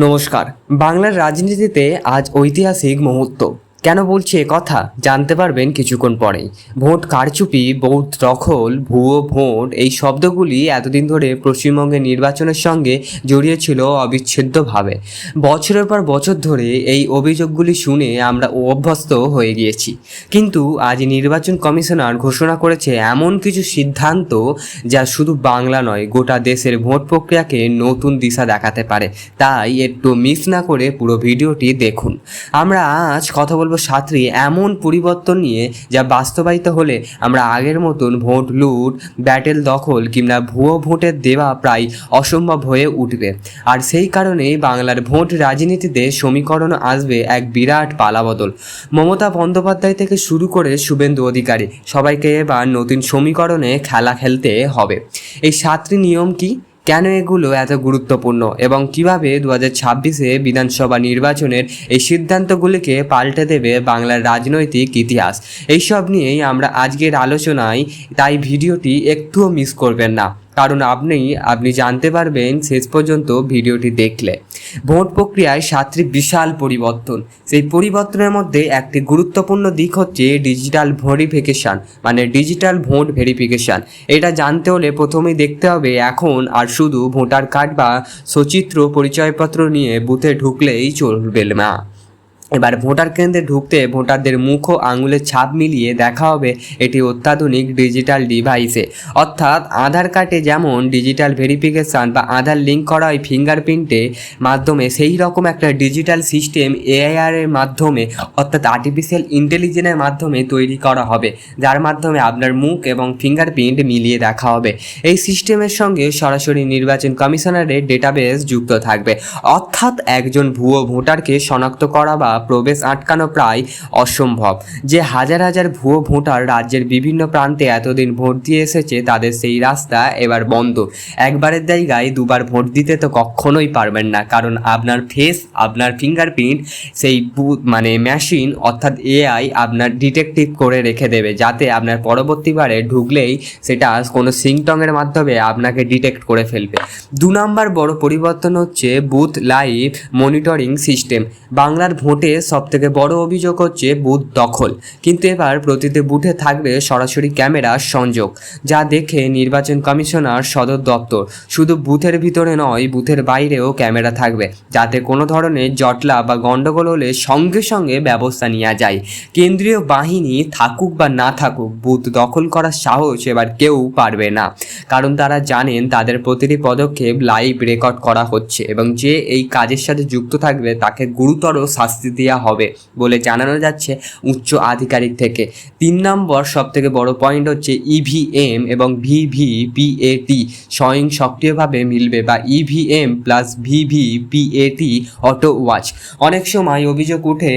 নমস্কার। বাংলার রাজনীতিতে আজ ঐতিহাসিক মুহূর্ত। কেন বলছি কথা? জানতে পারবেন কিছুক্ষণ পরেই। ভোট কারচুপি, ভোট দখল, ভুয়ো ভোট, এই শব্দগুলি এতদিন ধরে পশ্চিমবঙ্গের নির্বাচনের সঙ্গে জড়িয়েছিল অবিচ্ছেদ্যভাবে। বছরের পর বছর ধরে এই অভিযোগগুলি শুনে আমরা অভ্যস্ত হয়ে গিয়েছি। কিন্তু আজ নির্বাচন কমিশনার ঘোষণা করেছে এমন কিছু সিদ্ধান্ত যা শুধু বাংলা নয়, গোটা দেশের ভোট প্রক্রিয়াকে নতুন দিশা দেখাতে পারে। তাই একটু মিস না করে পুরো ভিডিওটি দেখুন। আমরা আজ কথা সাঁতরি এমন পরিবর্তন নিয়ে যা বাস্তবায়িত হলে আমরা আগের মতন ভোট, লুট, ব্যাটেল দখল কিংবা ভুয়ো ভোটের দেওয়া প্রায় অসম্ভব হয়ে উঠবে। আর সেই কারণেই বাংলার ভোট রাজনীতিতে সমীকরণ আসবে এক বিরাট পালাবদল। মমতা বন্দ্যোপাধ্যায় থেকে শুরু করে শুভেন্দু অধিকারী সবাইকে এবার নতুন সমীকরণে খেলা খেলতে হবে। এই সাতটি নিয়ম কি? কেন এগুলো এত গুরুত্বপূর্ণ? এবং কীভাবে দু হাজার ছাব্বিশে বিধানসভা নির্বাচনের এই সিদ্ধান্তগুলিকে পাল্টে দেবে বাংলার রাজনৈতিক ইতিহাস? এইসব নিয়েই আমরা আজকের আলোচনায়, তাই ভিডিওটি একটুও মিস করবেন না। কারণ আপনি আপনি জানতে পারবেন শেষ পর্যন্ত ভিডিওটি দেখলে। ভোট প্রক্রিয়ায় সাতটি বিশাল পরিবর্তন। সেই পরিবর্তনের মধ্যে একটি গুরুত্বপূর্ণ দিক হচ্ছে ডিজিটাল ভেরিফিকেশান মানে ডিজিটাল ভোট ভেরিফিকেশান। এটা জানতে হলে প্রথমেই দেখতে হবে এখন আর শুধু ভোটার কার্ড বা সচিত্র পরিচয়পত্র নিয়ে বুথে ঢুকলেই চলবে না। এবার ভোটার কেন্দ্রে ঢুকতে ভোটারদের মুখ ও আঙুলের ছাপ মিলিয়ে দেখা হবে এটি অত্যাধুনিক ডিজিটাল ডিভাইসে। অর্থাৎ আধার কার্ডে যেমন ডিজিটাল ভেরিফিকেশান বা আধার লিঙ্ক করা হয় ফিঙ্গারপ্রিন্টে মাধ্যমে, সেই রকম একটা ডিজিটাল সিস্টেম এআইআর এর মাধ্যমে, অর্থাৎ আর্টিফিশিয়াল ইন্টেলিজেন্সের মাধ্যমে তৈরি করা হবে, যার মাধ্যমে আপনার মুখ এবং ফিঙ্গারপ্রিন্ট মিলিয়ে দেখা হবে। এই সিস্টেমের সঙ্গে সরাসরি নির্বাচন কমিশনারের ডেটাবেস যুক্ত থাকবে। অর্থাৎ একজন ভুয়ো ভোটারকে শনাক্ত করা বা প্রবেশ আটকানো প্রায় অসম্ভব। যে হাজার হাজার ভুয়ো ভোটার রাজ্যের বিভিন্ন প্রান্তে এতদিন ভোট দিয়ে এসেছে, তাদের সেই রাস্তা এবার বন্ধ। একবারের জায়গায় দুবার ভোট দিতে তো কখনোই পারবেন না, কারণ আপনার ফেস আপনার ফিঙ্গারপ্রিন্ট সেই মানে মেশিন অর্থাৎ এআই আপনার ডিটেকটিভ করে রেখে দেবে, যাতে আপনার পরবর্তীবারে ঢুকলেই সেটা কোনো সিংটংয়ের মাধ্যমে আপনাকে ডিটেক্ট করে ফেলবে। দু নম্বর বড় পরিবর্তন হচ্ছে বুথ লাইভ মনিটরিং সিস্টেম বাংলার ভোটে সব থেকে বড় অভিযোগ হচ্ছে বুথ দখল। কিন্তু এবার প্রতিটি বুথে থাকবে সরাসরি ক্যামেরার সংযোগ, যা দেখে নির্বাচন কমিশনার সদর দপ্তর। শুধু বুথের ভিতরে নয়, বুথের বাইরেও ক্যামেরা থাকবে, যাতে কোনো ধরনের জটলা বা গণ্ডগোল হলে সঙ্গে সঙ্গে ব্যবস্থা নেওয়া যায়। কেন্দ্রীয় বাহিনী থাকুক বা না থাকুক, বুথ দখল করার সাহস এবার কেউ পারবে না। কারণ তারা জানেন তাদের প্রতিটি পদক্ষেপ লাইভ রেকর্ড করা হচ্ছে এবং যে এই কাজের সাথে যুক্ত থাকবে, তাকে গুরুতর শাস্তি দেওয়া হবে বলে জানানো যাচ্ছে উচ্চ আধিকারিক থেকে। তিন নম্বর সব থেকে বড় পয়েন্ট হচ্ছে ইভিএম এবং ভিভিপিএটি স্বয়ং সক্রিয়ভাবে মিলবে বা EVM plus VVPAT auto watch অনেক সময় অভিযোগ উঠে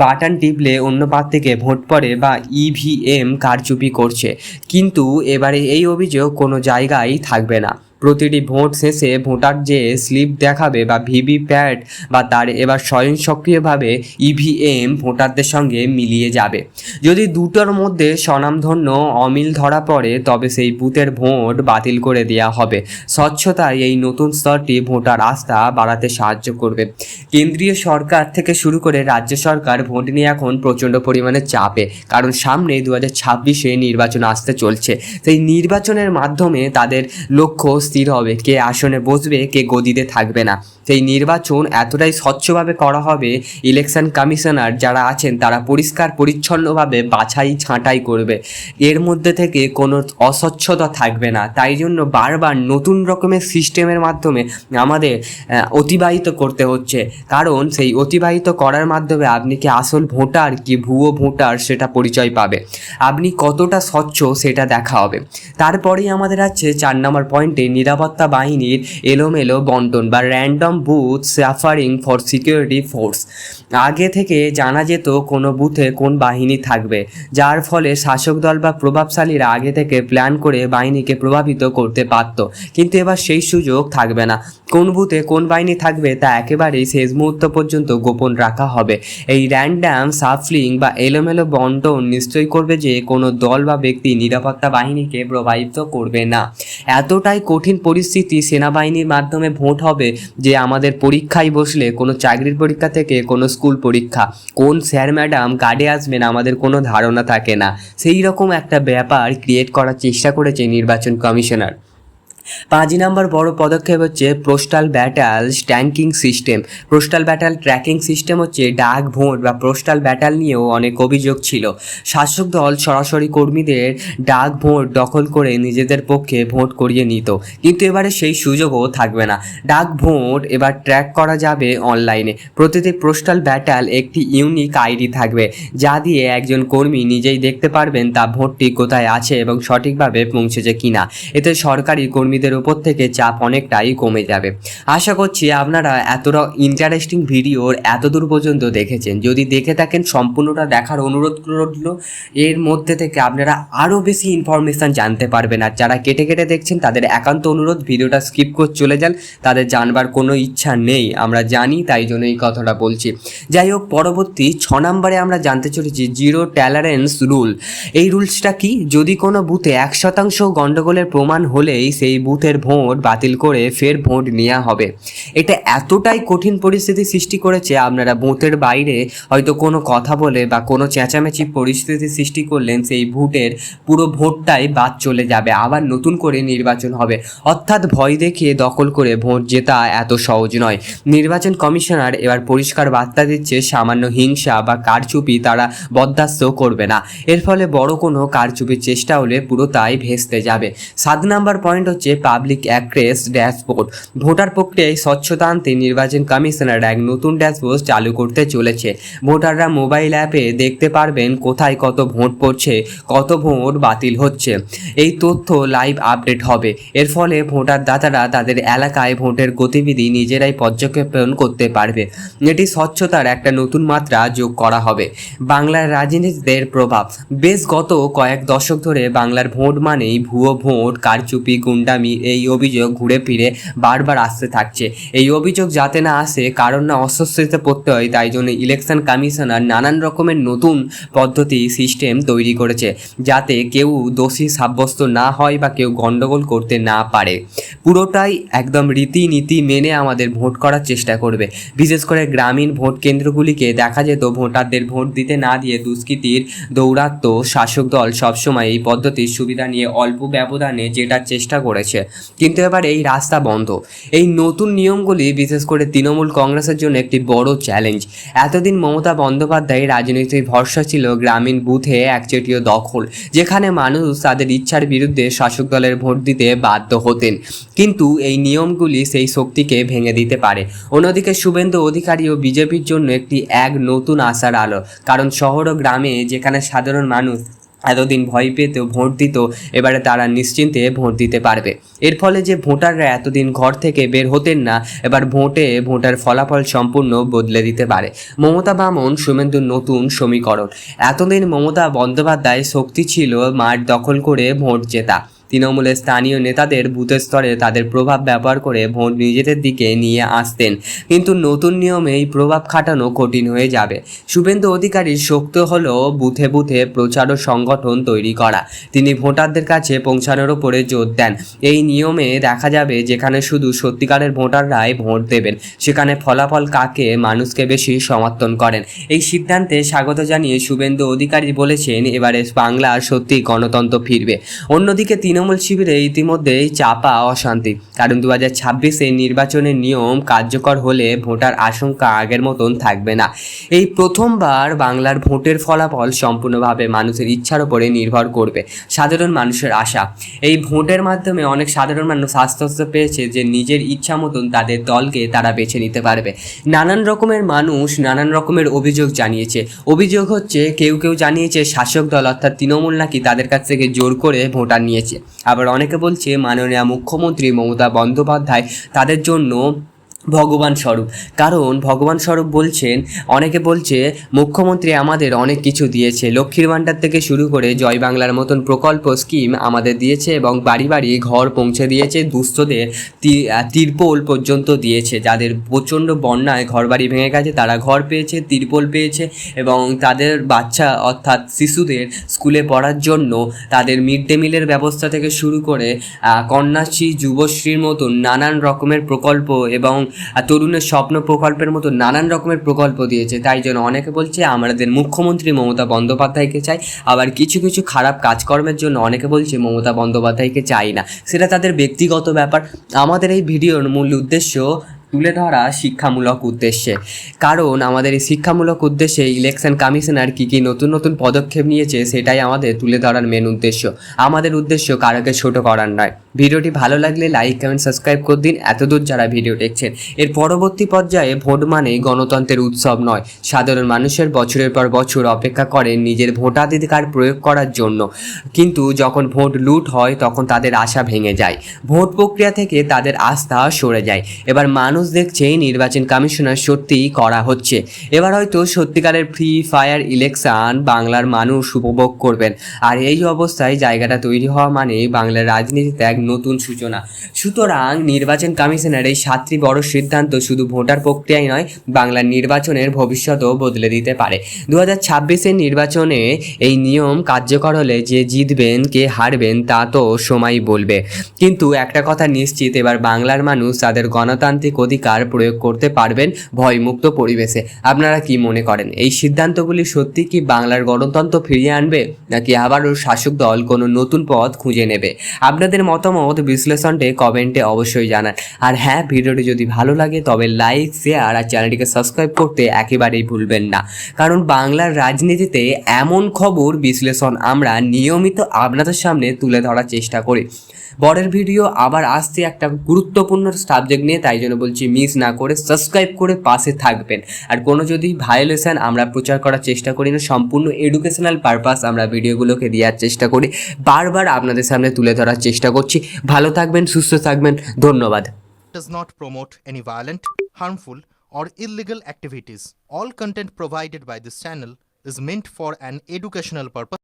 বাটন টিপলে অন্য পার থেকে ভোট পড়ে বা ইভিএম কারচুপি করছে। কিন্তু এবারে এই অভিযোগ কোনো জায়গায় থাকবে না। প্রতিটি ভোট শেষে ভোটার যে স্লিপ দেখাবে বা ভিভিপ্যাট বা তার এবার স্বয়ং সক্রিয়ভাবে ইভিএম ভোটারদের সঙ্গে মিলিয়ে যাবে। যদি দুটোর মধ্যে স্বনামধন্য অমিল ধরা পড়ে, তবে সেই বুথের ভোট বাতিল করে দেওয়া হবে। স্বচ্ছতায় এই নতুন স্তরটি ভোটার আস্থা বাড়াতে সাহায্য করবে। কেন্দ্রীয় সরকার থেকে শুরু করে রাজ্য সরকার ভোট নিয়ে এখন প্রচণ্ড পরিমাণে চাপে, কারণ সামনে দু হাজার ছাব্বিশে নির্বাচন আসতে চলছে। সেই নির্বাচনের মাধ্যমে তাদের লক্ষ্য স্থির হবে। কে আসনে বসবে কে গদিতে থাকবে না। সেই নির্বাচন এতটাই স্বচ্ছভাবে করা হবে ইলেকশন কমিশনার যারা আছেন তারা পরিষ্কার, পরিচ্ছন্নভাবে বাছাই, ছাঁটাই করবে। এর মধ্যে থেকে কোনো অস্বচ্ছতা থাকবে না। তাই জন্য বারবার নতুন রকমের সিস্টেমের মাধ্যমে আমাদের অতিবাহিত করতে হচ্ছে। কারণ সেই অতিবাহিত করার মাধ্যমে আপনি কি আসল ভোটার কি ভুয়ো ভোটার সেটা পরিচয় পাবে। আপনি কতটা স্বচ্ছ সেটা দেখা হবে। তারপরেই আমাদের আছে চার নম্বর পয়েন্টে নিরাপত্তা বাহিনীর এলোমেলো বন্টন বা random booth suffering for security force আগে থেকে জানা যেত কোনো বুথে কোন বাহিনী থাকবে, যার ফলে শাসক দল বা প্রভাবশালীরা আগে থেকে প্ল্যান করে বাহিনীকে প্রভাবিত করতে পারত। কিন্তু এবার সেই সুযোগ থাকবে না। কোন বুথে কোন বাহিনী থাকবে তা একেবারেই শেষ মুহূর্ত পর্যন্ত গোপন রাখা হবে। এই র্যান্ডাম সাফলিং বা এলোমেলো বন্টন নিশ্চয় করবে যে কোনো দল বা ব্যক্তি নিরাপত্তা বাহিনীকে প্রভাবিত করবে না। এতটাই কঠিন পরিস্থিতি সেনাবাহিনীর মাধ্যমে ভোট হবে যে আমাদের পরীক্ষায় বসলে কোনো চাকরির পরীক্ষা থেকে কোনো স্কুল পরীক্ষা। কোন স্যার, ম্যাডাম গার্ডে আসবেন আমাদের কোনো ধারণা থাকে না। সেই রকম একটা ব্যাপার ক্রিয়েট করার চেষ্টা করেছে নির্বাচন কমিশনার। পাঁচ নম্বর বড় পদক্ষেপ হচ্ছে postal battle tanking system postal battle tracking system হচ্ছে ডাক, ভোট বা পোস্টাল ব্যাটাল নিয়েও অনেক অভিযোগ ছিল। শাসক দল সরাসরি কর্মীদের ডাক, ভোট দখল করে নিজেদের পক্ষে ভোট করিয়ে নিত। কিন্তু এবারে সেই সুযোগও থাকবে না। ডাক, ভোট এবার ট্র্যাক করা যাবে অনলাইনে প্রতিটি পোস্টাল ব্যাটাল একটি ইউনিক আইডি থাকবে, যা দিয়ে একজন কর্মী নিজেই দেখতে পারবেন তা ভোটটি কোথায় আছে এবং সঠিকভাবে পৌঁছেছে কিনা। এতে সরকারি কর্মীদের উপর থেকে চাপ অনেকটাই কমে যাবে। আশা করছি আপনারা এতটা ইন্টারেস্টিং ভিডিওর এত দূর পর্যন্ত দেখেছেন। যদি দেখে থাকেন, সম্পূর্ণটা দেখার অনুরোধ রইল। এর মধ্যে থেকে আপনারা আরও বেশি ইনফরমেশান জানতে পারবেন। আর যারা কেটে কেটে দেখছেন, তাদের একান্ত অনুরোধ, ভিডিওটা স্কিপ করে চলে যান। তাদের জানবার কোনো ইচ্ছা নেই। আমরা জানি, তাই জন্য এই কথাটা বলছি। যাই হোক, পরবর্তী ছ নম্বরে আমরা জানতে চলেছি জিরো ট্যালারেন্স রুল এই রুলসটা কি? যদি কোনো বুথে এক শতাংশ গণ্ডগোলের প্রমাণ হলেই সেই বুথের ভোট বাতিল করে ফের ভোট নেওয়া হবে। এটা এতটাই কঠিন পরিস্থিতি সৃষ্টি করেছে, আপনারা বুথের বাইরে হয়তো কোনো কথা বলে বা কোনো চেঁচামেচি পরিস্থিতি সৃষ্টি করলেন, সেই ভোটের পুরো ভোটটাই বাদ চলে যাবে, আবার নতুন করে নির্বাচন হবে। অর্থাৎ ভয় দেখিয়ে দখল করে ভোট জেতা এত সহজ নয়। নির্বাচন কমিশনার এবার পরিষ্কার বার্তা দিচ্ছে, সামান্য হিংসা বা কারচুপি তারা বরদাস্ত করবে না। এর ফলে বড় কোনো কারচুপির চেষ্টা হলে পুরো তাই ভেস্তে যাবে। সাত নাম্বার পয়েন্ট হচ্ছে পাবলিক অ্যাক্রেস ড্যাশবোর্ড ভোটার প্রক্রিয়ায় স্বচ্ছতা আনতে নির্বাচন কমিশনার এক নতুন ড্যাশবোর্ড চালু করতে চলেছে। ভোটাররা মোবাইল অ্যাপে দেখতে পারবেন কোথায় কত ভোট পড়ছে, কত ভোট বাতিল হচ্ছে। এই তথ্য লাইভ আপডেট হবে। এর ফলে ভোটার দাতারা তাদের এলাকায় ভোটের গতিবিধি নিজেরাই পর্যবেক্ষণ করতে পারবে। এটি স্বচ্ছতার একটা নতুন মাত্রা যোগ করা হবে। বাংলার রাজনীতিদের প্রভাব। বেশ গত কয়েক দশক ধরে বাংলার ভোট মানেই ভুয়ো ভোট, কারচুপি, গুন্ডামি এই অভিযোগ ঘুরে ফিরে বারবার আসতে থাকছে। এই অভিযোগ যাতে না আসে, কারণ না অস্বস্তিতে পড়তে হয়, তাই জন্য ইলেকশন কমিশনার নানান রকমের নতুন পদ্ধতি, সিস্টেম তৈরি করেছে, যাতে কেউ দোষী সাব্যস্ত না হয় বা কেউ গণ্ডগোল করতে না পারে। পুরোটাই একদম রীতিনীতি মেনে আমাদের ভোট করার চেষ্টা করবে। বিশেষ করে গ্রামীণ ভোট কেন্দ্রগুলিকে দেখা যেত, ভোটারদের ভোট দিতে না দিয়ে দুষ্কৃতীর দৌরাত্ম শাসক দল সবসময় এই পদ্ধতির সুবিধা নিয়ে অল্প ব্যবধানে যেটার চেষ্টা করেছে। কিন্তু এবার এই রাস্তা বন্ধ। এই নতুন নিয়মগুলি, বিশেষ করে তৃণমূল কংগ্রেসের জন্য একটি বড় চ্যালেঞ্জ এতদিন মমতা বন্দ্যোপাধ্যায় রাজনৈতিক ভরসা ছিল গ্রামীণ বুথে একচেটীয় দখল, যেখানে মানুষ তাদের ইচ্ছার বিরুদ্ধে শাসক দলের ভোট দিতে বাধ্য হতেন। কিন্তু এই নিয়মগুলি সেই শক্তিকে ভেঙে দিতে পারে। অন্যদিকে শুভেন্দু অধিকারী ও বিজেপির জন্য একটি এক নতুন আশার আলো, কারণ শহর ও গ্রামে যেখানে সাধারণ মানুষ এতদিন ভয় পেতেও, ভোট দিত এবারে তারা নিশ্চিন্তে ভোট দিতে পারবে। এর ফলে যে ভোটাররা এতদিন ঘর থেকে বের হতেন না, এবার ভোটে ভোটার ফলাফল সম্পূর্ণ বদলে দিতে পারে। মমতা বামন, সুমেন্দুর নতুন সমীকরণ। এতদিন মমতা বন্দ্যোপাধ্যায় শক্তি ছিল মাঠ দখল করে ভোট জেতা। তৃণমূলের স্থানীয় নেতাদের বুথের স্তরে তাদের প্রভাব ব্যবহার করে ভোট নিজেদের দিকে নিয়ে আসতেন। কিন্তু নতুন নিয়মে এই প্রভাব খাটানো কঠিন হয়ে যাবে। শুভেন্দু অধিকারীর শক্ত হলো বুথে বুথে প্রচার ও সংগঠন তৈরি করা। তিনি ভোটারদের কাছে পৌঁছানোর ওপরে জোর দেন। এই নিয়মে দেখা যাবে যেখানে শুধু সত্যিকারের ভোটাররাই ভোট দেবেন, সেখানে ফলাফল কাকে মানুষকে বেশি সমর্থন করেন। এই সিদ্ধান্তে স্বাগত জানিয়ে শুভেন্দু অধিকারী বলেছেন, এবারে বাংলা সত্যি গণতন্ত্র ফিরবে। অন্যদিকে তৃণমূল শিবিরে ইতিমধ্যেই চাপা অশান্তি। কারণ দু হাজার ছাব্বিশে নির্বাচনের নিয়ম কার্যকর হলে ভোটার আশঙ্কা আগের মতন থাকবে না। এই প্রথমবার বাংলার ভোটের ফলাফল সম্পূর্ণভাবে মানুষের ইচ্ছার উপরে নির্ভর করবে। সাধারণ মানুষের আশা। এই ভোটের মাধ্যমে অনেক সাধারণ মানুষ আস্তে পেয়েছে যে নিজের ইচ্ছা মতন তাদের দলকে তারা বেছে নিতে পারবে। নানান রকমের মানুষ নানান রকমের অভিযোগ জানিয়েছে। অভিযোগ হচ্ছে, কেউ কেউ জানিয়েছে শাসক দল অর্থাৎ তৃণমূল নাকি তাদের কাছ থেকে জোর করে ভোটার নিয়েছে। আবার অনেকে বলছে মাননীয় মুখ্যমন্ত্রী মমতা বন্দ্যোপাধ্যায় তাদের জন্য ভগবান স্বরূপ। কারণ ভগবান স্বরূপ বলছেন, অনেকে বলছে, মুখ্যমন্ত্রী আমাদের অনেক কিছু দিয়েছে। লক্ষ্মীর ভাণ্ডার থেকে শুরু করে জয় বাংলার মতন প্রকল্প স্কিম আমাদের দিয়েছে এবং বাড়ি বাড়ি ঘর পৌঁছে দিয়েছে, দুস্থদের তিরপল পর্যন্ত দিয়েছে। যাদের প্রচণ্ড বন্যায় ঘর বাড়ি ভেঙে গেছে, তারা ঘর পেয়েছে, তিরপল পেয়েছে এবং তাদের বাচ্চা অর্থাৎ শিশুদের স্কুলে পড়ার জন্য তাদের মিড ডে মিলের ব্যবস্থা থেকে শুরু করে কন্যাশ্রী, যুবশ্রীর মতন নানান রকমের প্রকল্প এবং তরুণের স্বপ্ন প্রকল্পের মতো নানান রকমের প্রকল্প দিয়েছে। তাই জন্য অনেকে বলছে, আমাদের মুখ্যমন্ত্রী মমতা বন্দ্যোপাধ্যায়কে চাই। আবার কিছু কিছু খারাপ কাজকর্মের জন্য অনেকে বলছে, মমতা বন্দ্যোপাধ্যায়কে চাই না। সেটা তাদের ব্যক্তিগত ব্যাপার। আমাদের এই ভিডিওর মূল উদ্দেশ্য তুলে ধরা শিক্ষামূলক উদ্দেশ্যে। কারণ আমাদের এই শিক্ষামূলক উদ্দেশ্যে ইলেকশন কমিশনার কী কী নতুন নতুন পদক্ষেপ নিয়েছে, সেটাই আমাদের তুলে ধরার মেন উদ্দেশ্য। আমাদের উদ্দেশ্য কারোকে ছোট করার নয়। ভিডিওটি ভালো লাগলে লাইক কমেন্ট সাবস্ক্রাইব করে দিন। এতদূর যারা ভিডিও দেখছেন, এর পরবর্তী পর্যায়ে ভোট মানে গণতন্ত্রের উৎসব নয়। সাধারণ মানুষের বছরের পর বছর অপেক্ষা করেন নিজের ভোটাধিকার প্রয়োগ করার জন্য। কিন্তু যখন ভোট লুট হয়, তখন তাদের আশা ভেঙে যায়। ভোট প্রক্রিয়া থেকে তাদের আস্থা সরে যায়। এবার মানুষ দেখছে নির্বাচন কমিশনার সত্যিই করা হচ্ছে। এবার হয়তো সত্যিকারের ফ্রি ফায়ার ইলেকশন বাংলার মানুষ উপভোগ করবেন। আর এই অবস্থায় জায়গাটা তৈরি হওয়া মানে বাংলার রাজনীতিতে এক নতুন সূচনা। সুতরাং নির্বাচন কমিশনের এই সাতটি বড় সিদ্ধান্ত শুধু ভোটার প্রক্রিয়াই নয়, বাংলার নির্বাচনের ভবিষ্যতও বদলে দিতে পারে। দু হাজার ছাব্বিশের নির্বাচনে এই নিয়ম কার্যকর হলে যে জিতবেন, কে হারবেন, তা তো সময় বলবে। কিন্তু একটা কথা নিশ্চিত, এবার বাংলার মানুষ তাদের গণতান্ত্রিক অধিকার প্রয়োগ করতে পারবেন ভয়মুক্ত পরিবেশে। আপনারা কি মনে করেন, এই সিদ্ধান্তগুলি সত্যি কি বাংলার গণতন্ত্র ফিরিয়ে আনবে, নাকি আবারও শাসক দল কোনো নতুন পথ খুঁজে নেবে? আপনাদের মতামত বিশ্লেষণটি কমেন্টে অবশ্যই জানান। আর হ্যাঁ ভিডিওটি যদি ভালো লাগে তবে লাইক শেয়ার আর চ্যানেলটিকে সাবস্ক্রাইব করতে একেবারেই ভুলবেন না। কারণ বাংলার রাজনীতিতে এমন খবর বিশ্লেষণ আমরা নিয়মিত আপনাদের সামনে তুলে ধরার চেষ্টা করি। পরের ভিডিও আবার আসছে একটা গুরুত্বপূর্ণ সাবজেক্ট নিয়ে তাই জন্য বলছি মিস না করে সাবস্ক্রাইব করে পাশে থাকবেন আর কোনো যদি ভায়োলেশন আমরা প্রচার করার চেষ্টা করি না সম্পূর্ণ এডুকেশনাল পারপাস আমরা ভিডিওগুলোকে দেওয়ার চেষ্টা করি বারবার আপনাদের সামনে তুলে ধরার চেষ্টা করছি ভালো থাকবেন সুস্থ থাকবেন ধন্যবাদ does not promote any violent, harmful, or illegal activities. All content provided by this channel is meant for an educational purpose.